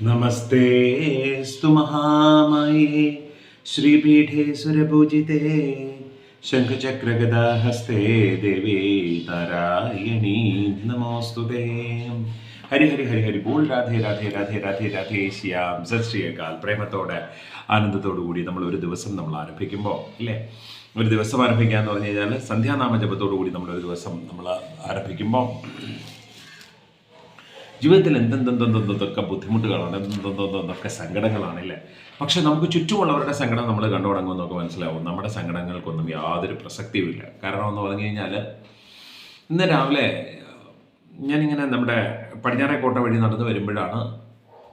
नमस्तेऽस्तु महामाये श्रीपीठे सुरपूजिते शङ्खचक्रगदाहस्ते देवी तारायणी नमोऽस्तु ते ഹരി ഹരി ഹരി ഹരി ബോൾ രാധേ രാധേ രാധേ രാധേ രാധേ ശ്യാം സത് ശ്രീയക്കാൽ പ്രേമത്തോടെ ആനന്ദത്തോടു കൂടി നമ്മൾ ഒരു ദിവസം നമ്മൾ ആരംഭിക്കുമ്പോൾ ഇല്ലേ ഒരു ദിവസം ആരംഭിക്കുക എന്ന് പറഞ്ഞു കഴിഞ്ഞാൽ സന്ധ്യാനാമ ജപത്തോടു കൂടി നമ്മൾ ഒരു ദിവസം നമ്മൾ ആരംഭിക്കുമ്പോൾ ജീവിതത്തിൽ എന്തെന്തെന്തെന്തൊക്കെ ബുദ്ധിമുട്ടുകളാണ് എന്തെന്തെന്തൊക്കെ സങ്കടങ്ങളാണല്ലേ? പക്ഷെ നമുക്ക് ചുറ്റുമുള്ളവരുടെ സങ്കടം നമ്മൾ കണ്ടു തുടങ്ങുമ്പോൾ നമുക്ക് മനസ്സിലാവും. നമ്മുടെ സങ്കടങ്ങൾക്കൊന്നും യാതൊരു പ്രസക്തിയുമില്ല. കാരണം എന്ന് പറഞ്ഞു കഴിഞ്ഞാൽ ഇന്ന് രാവിലെ ഞാനിങ്ങനെ നമ്മുടെ പടിഞ്ഞാറേക്കോട്ട വഴി നടന്നു വരുമ്പോഴാണ്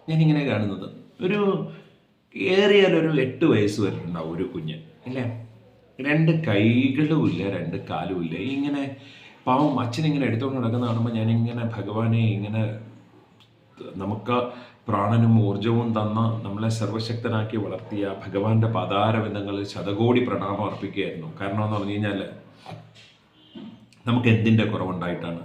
ഞാനിങ്ങനെ കാണുന്നത്. ഒരു ഏറിയാലൊരു എട്ട് വയസ്സ് വരുന്നുണ്ടാവും ഒരു കുഞ്ഞ് അല്ലേ? രണ്ട് കൈകളുമില്ല രണ്ട് കാലുമില്ല ഇങ്ങനെ പാവം അച്ഛനിങ്ങനെ എടുത്തുകൊണ്ട് നടക്കുന്ന കാണുമ്പോൾ ഞാനിങ്ങനെ ഭഗവാനെ ഇങ്ങനെ നമുക്ക് പ്രാണനും ഊർജവും തന്ന നമ്മളെ സർവശക്തനാക്കി വളർത്തിയ ഭഗവാന്റെ പാതാരബന്ധങ്ങളിൽ ശതകോടി പ്രണാമം അർപ്പിക്കുകയായിരുന്നു. കാരണം എന്ന് പറഞ്ഞു കഴിഞ്ഞാൽ നമുക്ക് എന്തിന്റെ കുറവുണ്ടായിട്ടാണ്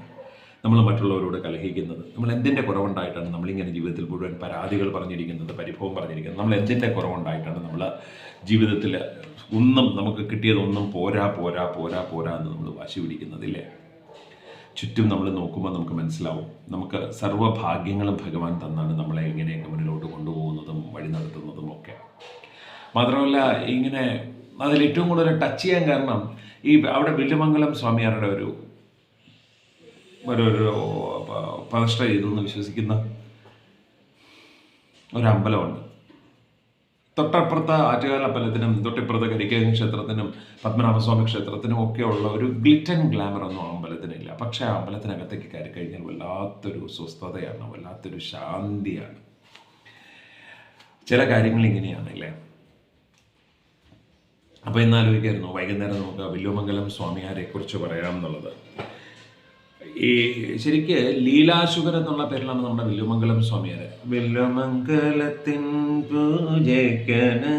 നമ്മൾ മറ്റുള്ളവരോട് കലഹിക്കുന്നത്? നമ്മൾ എന്തിന്റെ കുറവുണ്ടായിട്ടാണ് നമ്മളിങ്ങനെ ജീവിതത്തിൽ മുഴുവൻ പരാതികൾ പറഞ്ഞിരിക്കുന്നത് പരിഭവം പറഞ്ഞിരിക്കുന്നത്? നമ്മൾ എന്തിന്റെ കുറവുണ്ടായിട്ടാണ് നമ്മൾ ജീവിതത്തിൽ ഒന്നും നമുക്ക് കിട്ടിയതൊന്നും പോരാ പോരാ പോരാ പോരാ എന്ന് നമ്മൾ വാശി പിടിക്കുന്നതില്ലേ? ചുറ്റും നമ്മൾ നോക്കുമ്പോൾ നമുക്ക് മനസ്സിലാവും. നമുക്ക് സർവഭാഗ്യങ്ങളും ഭഗവാൻ തന്നാണ് നമ്മളെ ഇങ്ങനെയൊക്കെ മുന്നിലോട്ട് കൊണ്ടുപോകുന്നതും വഴി നടത്തുന്നതും ഒക്കെ. മാത്രമല്ല ഇങ്ങനെ അതിൽ ഏറ്റവും കൂടുതൽ ടച്ച് ചെയ്യാൻ കാരണം ഈ അവിടെ വില്ലുമംഗലം സ്വാമിയാരുടെ ഒരു ഒരു പ്രതിഷ്ഠ ചെയ്തു എന്ന് വിശ്വസിക്കുന്ന ഒരു അമ്പലമുണ്ട്. തൊട്ടപ്പുറത്ത് ആറ്റുകാല അമ്പലത്തിനും തൊട്ടിപ്പുറത്ത് കരിക്കകം ക്ഷേത്രത്തിനും പത്മനാഭസ്വാമി ക്ഷേത്രത്തിനും ഒക്കെ ഉള്ള ഒരു ഗ്ലിറ്റൻ ഗ്ലാമർ ഒന്നും ആ അമ്പലത്തിനില്ല പക്ഷേ ആ അമ്പലത്തിനകത്തേക്ക് കയറി കഴിഞ്ഞാൽ വല്ലാത്തൊരു സ്വസ്ഥതയാണ് വല്ലാത്തൊരു ശാന്തിയാണ്. ചില കാര്യങ്ങൾ ഇങ്ങനെയാണ് അല്ലേ അപ്പോൾ ഇന്നാലോചിക്കായിരുന്നു വൈകുന്നേരം നമുക്ക് വില്ലുമംഗലം സ്വാമിയാരെ കുറിച്ച് പറയാം എന്നുള്ളത് ഈ ശരിക്ക് ലീലാശുഗർ എന്നുള്ള പേരിലാണ് നമ്മുടെ വില്ലുമംഗലം സ്വാമിയാരെ വില്ലുമംഗലത്തിൻ പൂജയ്ക്കന്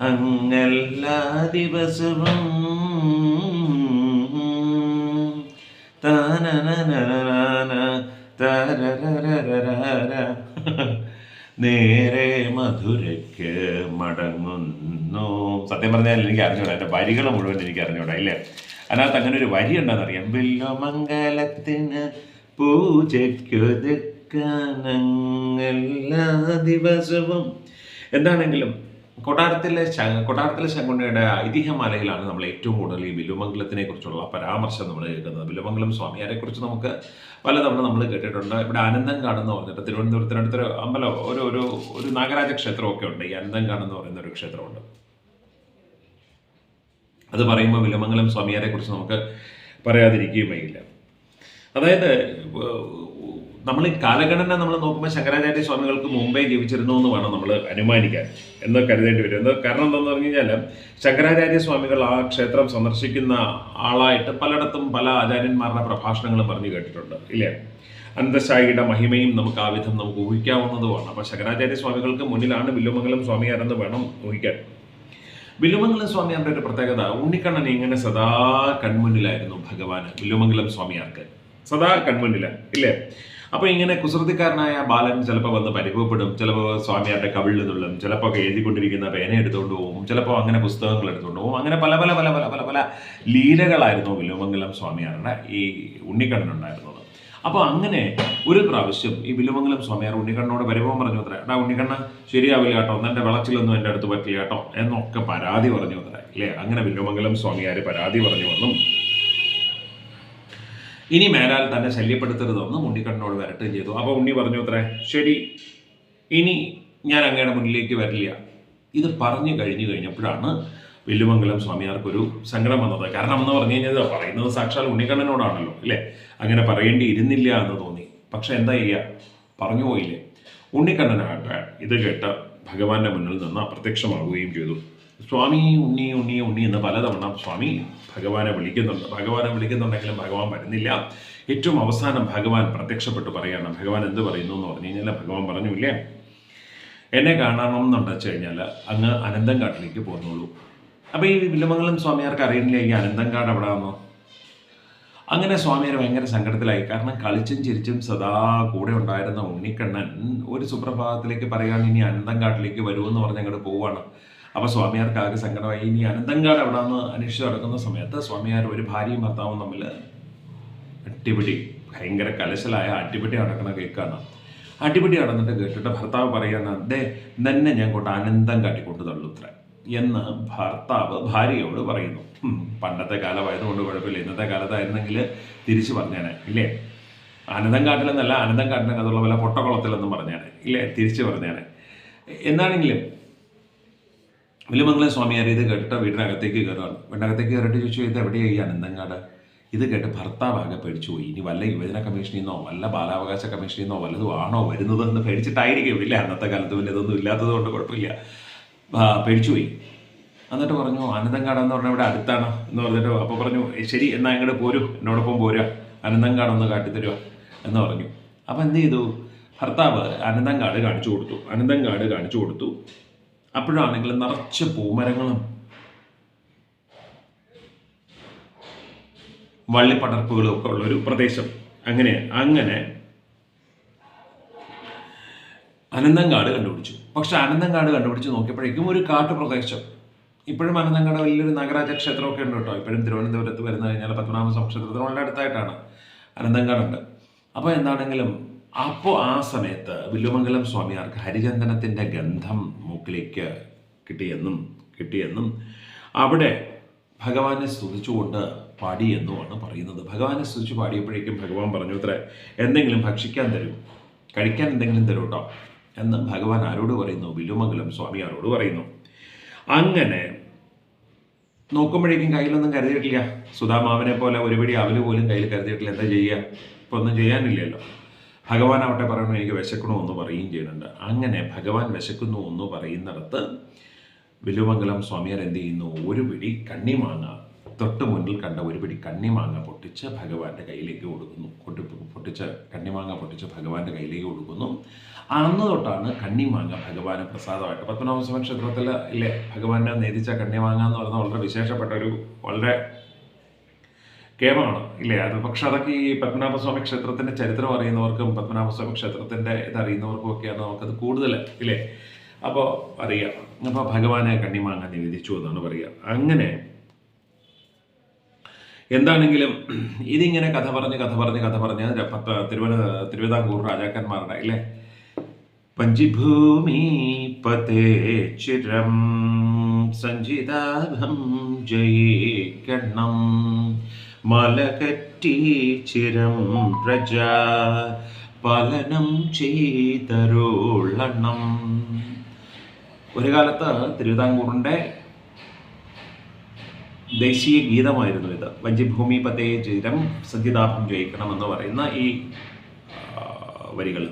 അങ്ങല്ലാ ദിവസവും. നേരെ മധുരയ്ക്ക് മടങ്ങുന്നു സത്യം പറഞ്ഞാൽ എനിക്ക് അറിഞ്ഞൂടാ എന്റെ വരികൾ മുഴുവൻ എനിക്ക് അറിഞ്ഞൂടാ ഇല്ലേ? അതിനകത്ത് അങ്ങനെ ഒരു വരി ഉണ്ടെന്നറിയാം. വില്ലുമംഗലത്തിന് പൂജയ്ക്കൊതുക്കാനങ്ങെല്ലാ ദിവസവും. എന്താണെങ്കിലും കൊട്ടാരത്തിലെ കൊട്ടാരത്തിലെ ശങ്കുണ്ണിയുടെ ഐതിഹ്യമാലയിലാണ് നമ്മൾ ഏറ്റവും കൂടുതൽ ഈ വില്ലുമംഗലത്തിനെ കുറിച്ചുള്ള പരാമർശം നമ്മൾ കേൾക്കുന്നത്. വില്ലുമംഗലം സ്വാമിയാരെ കുറിച്ച് നമുക്ക് പലതവണ നമ്മൾ കേട്ടിട്ടുണ്ട്. ഇവിടെ ആനന്ദംകാട് എന്ന് പറഞ്ഞിട്ട് തിരുവനന്തപുരത്തിനടുത്തൊരു അമ്പലം ഒരു ഒരു ഒരു നാഗരാജ ക്ഷേത്രമൊക്കെ ഉണ്ട്. ഈ ആനന്ദംകാട് എന്ന് പറയുന്ന ഒരു ക്ഷേത്രമുണ്ട്. അത് പറയുമ്പോൾ വിലമംഗലം സ്വാമിയാരെ കുറിച്ച് നമുക്ക് പറയാതിരിക്കുകയുമില്ല അതായത് നമ്മൾ ഈ കാലഗണന നമ്മൾ നോക്കുമ്പോൾ ശങ്കരാചാര്യ സ്വാമികൾക്ക് മുമ്പേ ജീവിച്ചിരുന്നു എന്ന് വേണം നമ്മൾ അനുമാനിക്കാൻ എന്ന് കരുതേണ്ടി വരും. എന്ന് കാരണം എന്താണെന്ന് പറഞ്ഞു കഴിഞ്ഞാൽ ശങ്കരാചാര്യ സ്വാമികൾ ആ ക്ഷേത്രം സന്ദർശിക്കുന്ന ആളായിട്ട് പലയിടത്തും പല ആചാര്യന്മാരുടെ പ്രഭാഷണങ്ങളും പറഞ്ഞു കേട്ടിട്ടുണ്ട് ഇല്ലേ? അനന്തശായിയുടെ മഹിമയും നമുക്ക് ആ വിധം നമുക്ക് ഊഹിക്കാവുന്നതുമാണ്. അപ്പോൾ ശങ്കരാചാര്യ സ്വാമികൾക്ക് മുന്നിലാണ് വില്ലുമംഗലം സ്വാമിയാരെന്ന് വേണം ഊഹിക്കാൻ. വില്ലുമംഗലം സ്വാമിയാരുടെ ഒരു പ്രത്യേകത ഉണ്ണിക്കണ്ണൻ ഇങ്ങനെ സദാ കൺമുന്നിലായിരുന്നു ഭഗവാന്. വില്ലുമംഗലം സ്വാമിയാർക്ക് സദാ കൺമുന്നില ഇല്ലേ? അപ്പൊ ഇങ്ങനെ കുസൃതിക്കാരനായ ബാലൻ ചിലപ്പോൾ വന്ന് പരിഭവപ്പെടും ചിലപ്പോൾ സ്വാമിയാരുടെ കവിളിൽ നിന്നുള്ളും ചിലപ്പോൾ ഒക്കെ എഴുതിക്കൊണ്ടിരിക്കുന്ന പേന എടുത്തുകൊണ്ട് പോകും ചിലപ്പോൾ അങ്ങനെ പുസ്തകങ്ങൾ എടുത്തുകൊണ്ട് പോകും അങ്ങനെ പല പല പല പല പല പല ലീലകളായിരുന്നു വില്ലുമംഗലം സ്വാമിയാരുടെ ഈ ഉണ്ണിക്കണ്ണൻ ഉണ്ടായിരുന്നത്. അപ്പോൾ അങ്ങനെ ഒരു പ്രാവശ്യം ഈ വില്ലുമംഗലം സ്വാമിയാർ ഉണ്ണിക്കണ്ണനോട് വരുമ്പോൾ പറഞ്ഞു അത്ര. എടാ ഉണ്ണിക്കണ്ണ ശരിയാവില്ല കേട്ടോ. എന്നെ വിളച്ചിലൊന്നും എന്റെ അടുത്ത് പറ്റില്ല കേട്ടോ. എന്നൊക്കെ പരാതി പറഞ്ഞു അത്ര. അല്ലേ അങ്ങനെ വില്ലുമംഗലം സ്വാമിയാർ പരാതി പറഞ്ഞു വന്നു. ഇനി മേലാൽ തന്നെ ശല്യപ്പെടുത്തരുതെന്ന് ഉണ്ണിക്കണ്ണനോട് വരട്ടുകയും ചെയ്തു. അപ്പോൾ ഉണ്ണി പറഞ്ഞു അത്രേ ശരി ഇനി ഞാൻ അങ്ങയുടെ മുന്നിലേക്ക് വരില്ല. ഇത് പറഞ്ഞു കഴിഞ്ഞു കഴിഞ്ഞപ്പോഴാണ് വെല്ലുമംഗലം സ്വാമിയാർക്കൊരു സങ്കടം വന്നത്. കാരണം എന്ന് പറഞ്ഞു കഴിഞ്ഞാൽ പറയുന്നത് സാക്ഷാൽ ഉണ്ണിക്കണ്ണനോടാണല്ലോ അല്ലേ? അങ്ങനെ പറയേണ്ടി ഇരുന്നില്ല എന്ന് തോന്നി. പക്ഷെ എന്താ ചെയ്യുക പറഞ്ഞു പോയില്ലേ? ഉണ്ണിക്കണ്ണനാകട്ടെ ഇത് കേട്ട് ഭഗവാന്റെ മുന്നിൽ നിന്ന് അപ്രത്യക്ഷമാവുകയും ചെയ്തു. സ്വാമി ഉണ്ണി ഉണ്ണി ഉണ്ണി എന്ന് പലതവണ സ്വാമി ഭഗവാനെ വിളിക്കുന്നുണ്ട്. ഭഗവാനെ വിളിക്കുന്നുണ്ടെങ്കിലും ഭഗവാൻ വരുന്നില്ല. ഏറ്റവും അവസാനം ഭഗവാൻ പ്രത്യക്ഷപ്പെട്ട് പറയാണ് ഭഗവാൻ എന്ത് പറയുന്നു? എന്ന് പറഞ്ഞു കഴിഞ്ഞാൽ ഭഗവാൻ പറഞ്ഞു ഇല്ലേ എന്നെ കാണണം എന്നുണ്ട് വെച്ച് കഴിഞ്ഞാൽ അങ്ങ് അനന്തം കാട്ടിലേക്ക് പോകുന്നുള്ളൂ അപ്പോൾ ഈ വില്ലുമംഗലം സ്വാമിയാർക്ക് അറിയുന്നില്ല ഈ അനന്തങ്കാട് വന്നോ അങ്ങനെ സ്വാമിയാർ ഭയങ്കര സങ്കടത്തിലായി. കാരണം കളിച്ചും ചിരിച്ചും സദാ കൂടെ ഉണ്ടായിരുന്ന ഉണ്ണിക്കണ്ണൻ ഒരു സുപ്രഭാതത്തിലേക്ക് പറയാൻ ഇനി അനന്തങ്കാട്ടിലേക്ക് വരുമെന്ന് പറഞ്ഞ് അങ്ങോട്ട് പോവാണ്. അപ്പോൾ സ്വാമിയാർക്ക് ആകെ സങ്കടമായി. ഇനി അനന്തങ്കാട് നിന്ന് അന്വേഷിച്ച് നടക്കുന്ന സമയത്ത് സ്വാമിയാർ ഒരു ഭാര്യയും ഭർത്താവും തമ്മിൽ അടിപിടി ഭയങ്കര കലശലായ അടിപിടി നടക്കണ കേൾക്കാണ്. അടിപിടി നടന്നിട്ട് കേട്ടിട്ട് ഭർത്താവ് പറയുന്ന ദേ തന്നെ ഞാൻ കൊണ്ട് അനന്തം കാട്ടിക്കൊണ്ട് തള്ളുത്ര എന്ന് ഭർത്താവ് ഭാര്യയോട് പറയുന്നു. പണ്ടത്തെ കാലമായതുകൊണ്ട് കുഴപ്പമില്ല. ഇന്നത്തെ കാലത്തായിരുന്നെങ്കിൽ തിരിച്ചു പറഞ്ഞേനെ. ഇല്ലേ? അനന്തം കാട്ടിലെന്നല്ല അനന്തം കാട്ടിനൊക്കെ അതുള്ള പോലെ പൊട്ടക്കുളത്തിലെന്നും പറഞ്ഞേനെ. ഇല്ലേ? തിരിച്ചു പറഞ്ഞേനെ. എന്നാണെങ്കിലും വില്ലുമംഗലം സ്വാമിയാർ ഇത് കേട്ടിട്ട് വീടിനകത്തേക്ക് കയറുകയാണ്. വീടിനകത്തേക്ക് കയറിയിട്ട് ചോദിച്ചു ഇത് എവിടെയായി ഈ ഇത് കേട്ട് ഭർത്താവാകെ പേടിച്ചു പോയി. ഇനി വല്ല യുവജന കമ്മീഷനിൽ നിന്നോ വല്ല ബാലാവകാശ കമ്മീഷനിൽ നിന്നോ വല്ലതും ആണോ വരുന്നത് എന്ന് പേടിച്ചിട്ടായിരിക്കും. ഇല്ല? അന്നത്തെ കാലത്ത് പിന്നെ ഇതൊന്നും ഇല്ലാത്തത് കൊണ്ട് കുഴപ്പമില്ല. ആ, പേടിച്ചു പോയി എന്നിട്ട് പറഞ്ഞു അനന്തങ്കാട് എന്ന് പറഞ്ഞാൽ ഇവിടെ അടുത്താണ് എന്ന് പറഞ്ഞിട്ട് അപ്പോൾ പറഞ്ഞു "ഏ, ശരി എന്നാൽ ഇങ്ങോട്ട് പോരൂ എന്നോടൊപ്പം പോരുക. അനന്തങ്കാട് ഒന്ന് കാട്ടിത്തരുക എന്ന് പറഞ്ഞു. അപ്പോൾ എന്ത് ചെയ്തു? ഭർത്താവ് അനന്തങ്കാട് കാണിച്ചു കൊടുത്തു. അനന്തങ്കാട് കാണിച്ചു കൊടുത്തു. അപ്പോഴാണെങ്കിൽ നിറച്ച് പൂമരങ്ങളും വള്ളിപ്പടർപ്പുകളും ഒക്കെ ഉള്ള ഒരു പ്രദേശം. അങ്ങനെ അങ്ങനെ അനന്തങ്കാട് കണ്ടുപിടിച്ചു. പക്ഷെ അനന്തങ്കാട് കണ്ടുപിടിച്ച് നോക്കിയപ്പോഴേക്കും ഒരു കാട്ടുപ്രദേശം. ഇപ്പോഴും അനന്തങ്കാട് വലിയൊരു നഗരാജ ക്ഷേത്രമൊക്കെ ഉണ്ട് കേട്ടോ. ഇപ്പോഴും തിരുവനന്തപുരത്ത് വരുന്ന കഴിഞ്ഞാൽ പത്മനാഭ ക്ഷേത്രത്തിന് വളരെ അടുത്തായിട്ടാണ് അനന്തങ്കാടുണ്ട് അപ്പോൾ എന്താണെങ്കിലും അപ്പോൾ ആ സമയത്ത് വില്ലുമംഗലം സ്വാമിയാർക്ക് ഹരിചന്ദനത്തിന്റെ ഗന്ധം മൂക്കിലേക്ക് കിട്ടിയെന്നും കിട്ടിയെന്നും അവിടെ ഭഗവാനെ സ്തുതിച്ചുകൊണ്ട് പാടി പാടിയെന്നുമാണ് പറയുന്നത്. ഭഗവാനെ സ്തുതിച്ച് പാടിയപ്പോഴേക്കും ഭഗവാൻ പറഞ്ഞു അത്ര എന്തെങ്കിലും ഭക്ഷിക്കാൻ തരൂ. കഴിക്കാൻ എന്തെങ്കിലും തരൂ കേട്ടോ എന്ന് ഭഗവാൻ ആരോട് പറയുന്നു? വില്ലുമംഗലം സ്വാമിയാരോട് പറയുന്നു. അങ്ങനെ നോക്കുമ്പോഴേക്കും കയ്യിലൊന്നും കരുതിയിട്ടില്ല. സുധാമാവിനെ പോലെ ഒരുപടി അവൽ പോലും കയ്യിൽ കരുതിയിട്ടില്ല. എന്താ ചെയ്യുക? ഇപ്പൊ ഒന്നും ചെയ്യാനില്ലല്ലോ. ഭഗവാൻ അവിടെ പറയണു എനിക്ക് വിശക്കണോ എന്ന് പറയുകയും ചെയ്യുന്നുണ്ട്. അങ്ങനെ ഭഗവാൻ വിശക്കുന്നു എന്ന് പറയുന്നിടത്ത് വിലുമംഗലം സ്വാമിയാർ എന്ത് ചെയ്യുന്നു? ഒരു പിടി കണ്ണിമാങ്ങ തൊട്ട് മുന്നിൽ കണ്ട ഒരു പിടി കണ്ണിമാങ്ങ പൊട്ടിച്ച് ഭഗവാന്റെ കയ്യിലേക്ക് കൊടുക്കുന്നു. കൊട്ടി പൊട്ടിച്ച് കണ്ണിമാങ്ങ പൊട്ടിച്ച് ഭഗവാന്റെ കയ്യിലേക്ക് കൊടുക്കുന്നു. അന്ന് തൊട്ടാണ് കണ്ണിമാങ്ങ ഭഗവാന് പ്രസാദമായിട്ട്. പത്മനാഭസ്വാമി ക്ഷേത്രത്തിൽ ഇല്ലേ ഭഗവാനെ നേതിച്ച കണ്ണിമാങ്ങ എന്ന് പറയുന്നത് വളരെ വിശേഷപ്പെട്ട ഒരു വളരെ കേമമാണ് ഇല്ലേ? അത് പക്ഷെ അതൊക്കെ ഈ പത്മനാഭസ്വാമി ക്ഷേത്രത്തിന്റെ ചരിത്രം അറിയുന്നവർക്കും പത്മനാഭസ്വാമി ക്ഷേത്രത്തിന്റെ ഇത് അറിയുന്നവർക്കും ഒക്കെയാണ് നമുക്കത് കൂടുതൽ ഇല്ലേ? അപ്പോൾ അറിയാം. അപ്പോൾ ഭഗവാനെ കണ്ണിമാങ്ങ നിവേദിച്ചു എന്നാണ് പറയുക. അങ്ങനെ എന്താണെങ്കിലും ഇതിങ്ങനെ കഥ പറഞ്ഞ് കഥ പറഞ്ഞ് കഥ പറഞ്ഞ് പത്ത് തിരുവന തിരുവിതാംകൂർ രാജാക്കന്മാരുടെ അല്ലേ? പഞ്ചിഭൂമി പതേ ചിരം സഞ്ചിതാഭം ജയിക്കണം. മലകറ്റി ചിരം പ്രജ പലനം ചെയ്തരുള്ളണം ഒരു കാലത്ത് തിരുവിതാംകൂറിന്റെ ദേശീയ ഗീതമായിരുന്നു ഇത്. വഞ്ചിഭൂമി പതേ ചിരം സത്യതാപം ജയിക്കണം എന്ന് പറയുന്ന ഈ വരികൾ.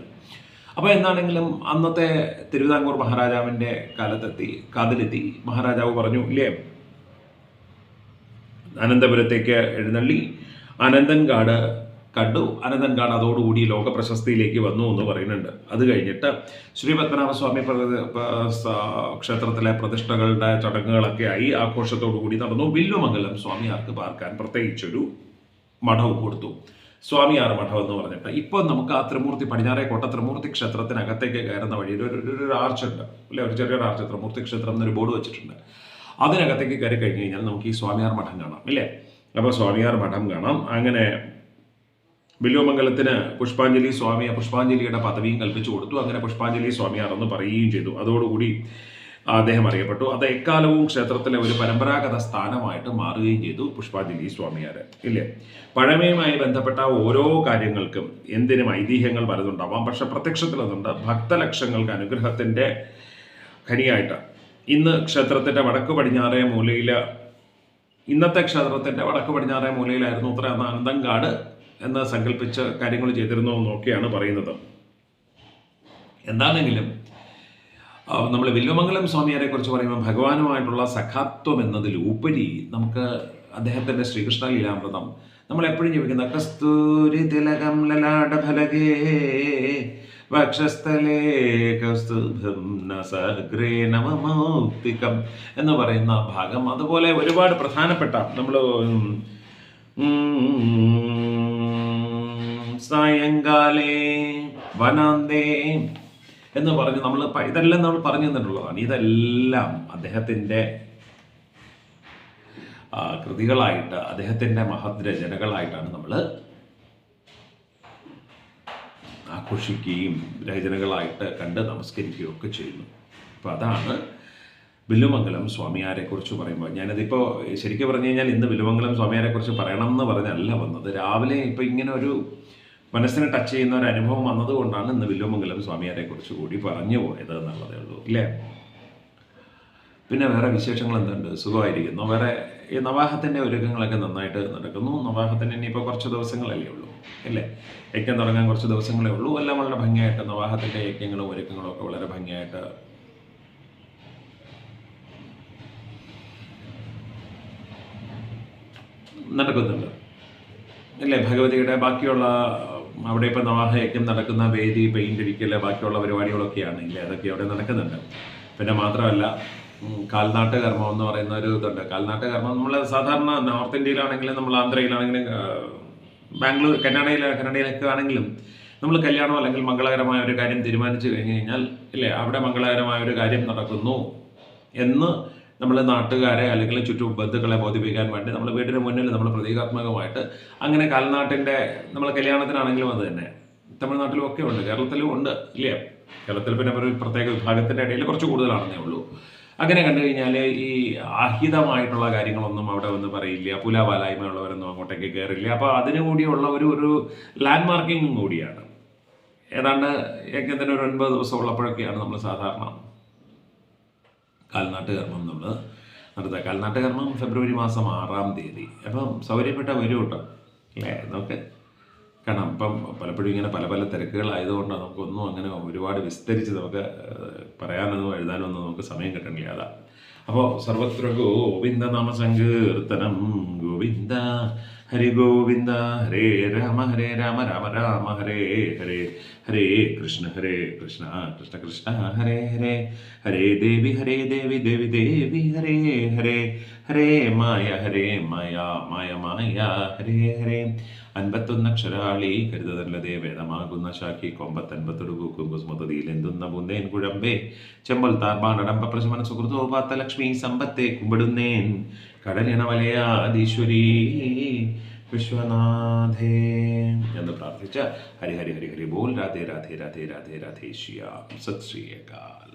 അപ്പോൾ എന്താണെങ്കിലും അന്നത്തെ തിരുവിതാംകൂർ മഹാരാജാവിന്റെ കാലത്തെത്തി കാതിലെത്തി. മഹാരാജാവ് പറഞ്ഞു ഇല്ലേ അനന്തപുരത്തേക്ക് എഴുന്നള്ളി അനന്തൻകാട് കണ്ടു. അനന്തൻകാട് അതോടുകൂടി ലോക പ്രശസ്തിയിലേക്ക് വന്നു എന്ന് പറയുന്നുണ്ട്. അത് കഴിഞ്ഞിട്ട് ശ്രീ പത്മനാഭസ്വാമി ക്ഷേത്രത്തിലെ പ്രതിഷ്ഠകളുടെ ചടങ്ങുകളൊക്കെ ആയി ആഘോഷത്തോടു കൂടി നടന്നു. വില്ലുമംഗലം സ്വാമിയാർക്ക് പാർക്കാൻ പ്രത്യേകിച്ചൊരു മഠവും കൊടുത്തു. സ്വാമിയാർ മഠം എന്ന് പറഞ്ഞിട്ട്. ഇപ്പോൾ നമുക്ക് ആ ത്രിമൂർത്തി പടിഞ്ഞാറേക്കോട്ട ത്രിമൂർത്തി ക്ഷേത്രത്തിനകത്തേക്ക് കയറുന്ന വഴിയിൽ ഒരു ഒരു- ആർച്ചുണ്ട്. അല്ലെ? ഒരു ചെറിയൊരു ആർച്ച്. ത്രിമൂർത്തി ക്ഷേത്രം എന്നൊരു ബോർഡ് വെച്ചിട്ടുണ്ട്. അതിനകത്തേക്ക് കയറി കഴിഞ്ഞ് കഴിഞ്ഞാൽ നമുക്ക് ഈ സ്വാമിയാർ മഠം കാണാം. ഇല്ലേ? അപ്പോൾ സ്വാമിയാർ മഠം കാണാം. അങ്ങനെ ബില്ലുമംഗലത്തിന് പുഷ്പാഞ്ജലി സ്വാമി പുഷ്പാഞ്ജലിയുടെ പദവിയും കൽപ്പിച്ചു കൊടുത്തു. അങ്ങനെ പുഷ്പാഞ്ജലി സ്വാമി എന്ന് പറയുകയും ചെയ്തു. അതോടുകൂടി അദ്ദേഹം അറിയപ്പെട്ടു. അത് എക്കാലവും ക്ഷേത്രത്തിലെ ഒരു പരമ്പരാഗത സ്ഥാനമായിട്ട് മാറുകയും ചെയ്തു പുഷ്പാഞ്ജലി സ്വാമിയാർ ഇല്ലേ? പഴമയുമായി ബന്ധപ്പെട്ട ഓരോ കാര്യങ്ങൾക്കും എന്തിനും ഐതിഹ്യങ്ങൾ പലതുണ്ടാവാം. പക്ഷെ പ്രത്യക്ഷത്തിൽ അതുണ്ട്. ഭക്തലക്ഷങ്ങൾക്ക് അനുഗ്രഹത്തിന്റെ ഖനിയായിട്ട്. ഇന്ന് ക്ഷേത്രത്തിന്റെ വടക്ക് പടിഞ്ഞാറേ മൂലയിൽ ഇന്നത്തെ ക്ഷേത്രത്തിന്റെ വടക്ക് പടിഞ്ഞാറേ മൂലയിലായിരുന്നു ഉത്തര അനന്തങ്കാട് എന്ന് സങ്കല്പിച്ച കാര്യങ്ങൾ ചെയ്തിരുന്നു എന്നൊക്കെയാണ് പറയുന്നത്. എന്താണെങ്കിലും നമ്മൾ വില്വമംഗലം സ്വാമിയാരെ കുറിച്ച് പറയുമ്പോൾ ഭഗവാനുമായിട്ടുള്ള സഖാത്വം എന്നതിലുപരി നമുക്ക് അദ്ദേഹത്തിന്റെ ശ്രീകൃഷ്ണ ലീലാമൃതം നമ്മൾ എപ്പോഴും ജപിക്കുന്ന കസ്തൂരി തിലകം ലലാടഫലകേ വക്ഷസ്ഥലേ എന്ന് പറയുന്ന ഭാഗം. അതുപോലെ ഒരുപാട് പ്രധാനപ്പെട്ട നമ്മൾ സായങ്കാലേ വനാന്തേ എന്ന് പറഞ്ഞ് നമ്മൾ ഇതെല്ലാം നമ്മൾ പറഞ്ഞു തന്നിട്ടുള്ളതാണ്. ഇതെല്ലാം അദ്ദേഹത്തിന്റെ കൃതികളായിട്ട് അദ്ദേഹത്തിന്റെ മഹത് രചനകളായിട്ടാണ് നമ്മൾ ആഘോഷിക്കുകയും രചനകളായിട്ട് കണ്ട് നമസ്കരിക്കുകയും ഒക്കെ ചെയ്യുന്നു. അപ്പോൾ അതാണ് വില്ലുമംഗലം സ്വാമിയാരെക്കുറിച്ച് പറയുമ്പോൾ. ഞാനതിപ്പോൾ ശരിക്കും പറഞ്ഞു കഴിഞ്ഞാൽ ഇന്ന് വില്ലുമംഗലം സ്വാമിയാരെക്കുറിച്ച് പറയണം എന്ന് പറഞ്ഞല്ല വന്നത്. രാവിലെ ഇപ്പോൾ ഇങ്ങനെ ഒരു മനസ്സിനെ ടച്ച് ചെയ്യുന്ന ഒരു അനുഭവം വന്നതുകൊണ്ടാണ് ഇന്ന് വില്ലുമംഗലം സ്വാമിയാരെക്കുറിച്ച് കൂടി പറഞ്ഞു പോയത് എന്നുള്ളതേ ഉള്ളൂ ഇല്ലേ? പിന്നെ വേറെ വിശേഷങ്ങൾ എന്തുണ്ട്? സുഖമായിരിക്കുന്നു. വേറെ ഈ നവാഹത്തിന്റെ ഒരുക്കങ്ങളൊക്കെ നന്നായിട്ട് നടക്കുന്നു. നവാഹത്തിന് ഇനിയിപ്പോൾ കുറച്ച് ദിവസങ്ങളല്ലേ ഉള്ളൂ അല്ലേ യജ്ഞം തുടങ്ങാൻ കുറച്ച് ദിവസങ്ങളേ ഉള്ളൂ. എല്ലാം വളരെ ഭംഗിയായിട്ട് നവാഹത്തിന്റെ യജ്ഞങ്ങളും ഒരുക്കങ്ങളും ഒക്കെ വളരെ ഭംഗിയായിട്ട് നടക്കുന്നുണ്ട് അല്ലേ ഭഗവതിയുടെ ബാക്കിയുള്ള അവിടെ ഇപ്പോൾ നവാഹ യജ്ഞം നടക്കുന്ന വേദി പെയിന്റ് അടിക്കൽ ബാക്കിയുള്ള പരിപാടികളൊക്കെയാണ് ഇല്ലേ? അതൊക്കെ അവിടെ നടക്കുന്നുണ്ട്. പിന്നെ മാത്രമല്ല കാൽനാട്ട് കർമ്മം എന്ന് പറയുന്ന ഒരു ഇതുണ്ട്. കാൽനാട്ട് കർമ്മം നമ്മൾ സാധാരണ നോർത്ത് ഇന്ത്യയിലാണെങ്കിലും നമ്മൾ ആന്ധ്രയിലാണെങ്കിലും ബാംഗ്ലൂർ കന്നഡയിൽ കന്നഡയിലൊക്കെ ആണെങ്കിലും നമ്മൾ കല്യാണം അല്ലെങ്കിൽ മംഗളകരമായ ഒരു കാര്യം തീരുമാനിച്ചു കഴിഞ്ഞു കഴിഞ്ഞാൽ ഇല്ലേ അവിടെ മംഗളകരമായ ഒരു കാര്യം നടക്കുന്നു എന്ന് നമ്മൾ നാട്ടുകാരെ അല്ലെങ്കിൽ ചുറ്റും ബന്ധുക്കളെ ബോധിപ്പിക്കാൻ വേണ്ടി നമ്മൾ വീടിന് മുന്നിൽ നമ്മൾ പ്രതീകാത്മകമായിട്ട് അങ്ങനെ കലനാട്ടിന്റെ നമ്മൾ കല്യാണത്തിനാണെങ്കിലും അത് തന്നെ. തമിഴ്നാട്ടിലും ഒക്കെ ഉണ്ട് കേരളത്തിലും ഉണ്ട് ഇല്ലേ? കേരളത്തിൽ പിന്നെ ഒരു പ്രത്യേക വിഭാഗത്തിന്റെ ഇടയിൽ കുറച്ച് കൂടുതലാണെന്നേ ഉള്ളൂ. അങ്ങനെ കണ്ടു കഴിഞ്ഞാൽ ഈ ആഹിതമായിട്ടുള്ള കാര്യങ്ങളൊന്നും അവിടെ വന്ന് പറയില്ല പുലാവാലായ്മയുള്ളവരൊന്നും അങ്ങോട്ടേക്ക് കയറില്ല അപ്പോൾ അതിനു കൂടിയുള്ള ഒരു ഒരു ലാൻഡ് മാർക്കിങ്ങും കൂടിയാണ്. ഏതാണ്ട് ഏകദേശം ഒരു ഒൻപത് ദിവസം ഉള്ളപ്പോഴൊക്കെയാണ് നമ്മൾ സാധാരണ കാൽനാട്ട് കർമ്മം നമ്മൾ നടത്തുക. കാൽനാട്ട് കർമ്മം ഫെബ്രുവരി മാസം ആറാം തീയതി. അപ്പം സൗകര്യപ്പെട്ട വരും കേട്ടോ അല്ലേ? നമുക്ക് കാരണം ഇപ്പം പലപ്പോഴും ഇങ്ങനെ പല പല തിരക്കുകളായതുകൊണ്ട് നമുക്കൊന്നും അങ്ങനെ ഒരുപാട് വിസ്തരിച്ച് നമുക്ക് പറയാനൊന്നും എഴുതാനൊന്നും നമുക്ക് സമയം കിട്ടണില്ല. അതാ. അപ്പോൾ സർവത്ര ഗോവിന്ദ നാമ സങ്കീർത്തനം ഗോവിന്ദ ഹരി ഗോവിന്ദ ഹരേ രാമ ഹരേ രാമ രാമ രാമ ഹരേ ഹരേ ഹരേ കൃഷ്ണ ഹരേ കൃഷ്ണ കൃഷ്ണ കൃഷ്ണ ഹരേ ഹരേ ഹരേ ദേവി ഹരേ ദേവി ദേവി ദേവി ഹരേ ഹരേ ഹരേ മായ ഹരേ മായ മായ മായ ഹരേ ഹരേ അൻപത്തൊന്ന് അക്ഷരാളി കരുതതല്ലതേ വേദമാകുന്ന ശാഖി കൊമ്പത്തൻപത്തൊടുകൂക്കും കുസ്മതതിയിൽ എന്തുന്ന മുന്നേൻ കുഴമ്പേ. ചെമ്പൽ താർബാണടമ്പ പ്രശമന സുഹൃതോപാത്ത ലക്ഷ്മി സമ്പത്തെ കുമ്പിടുന്നേൻ. കടലിണ വലയാദീശ്വരീ വിശ്വനാഥേ. എന്ന് പ്രാർത്ഥിച്ച ഹരി ഹരി ഹരി ഹരി ബോൽ രാധേ രാധേ രാധേ രാധേ രാധേ ശ്യാം. സത് ശ്രീ അകാൽ.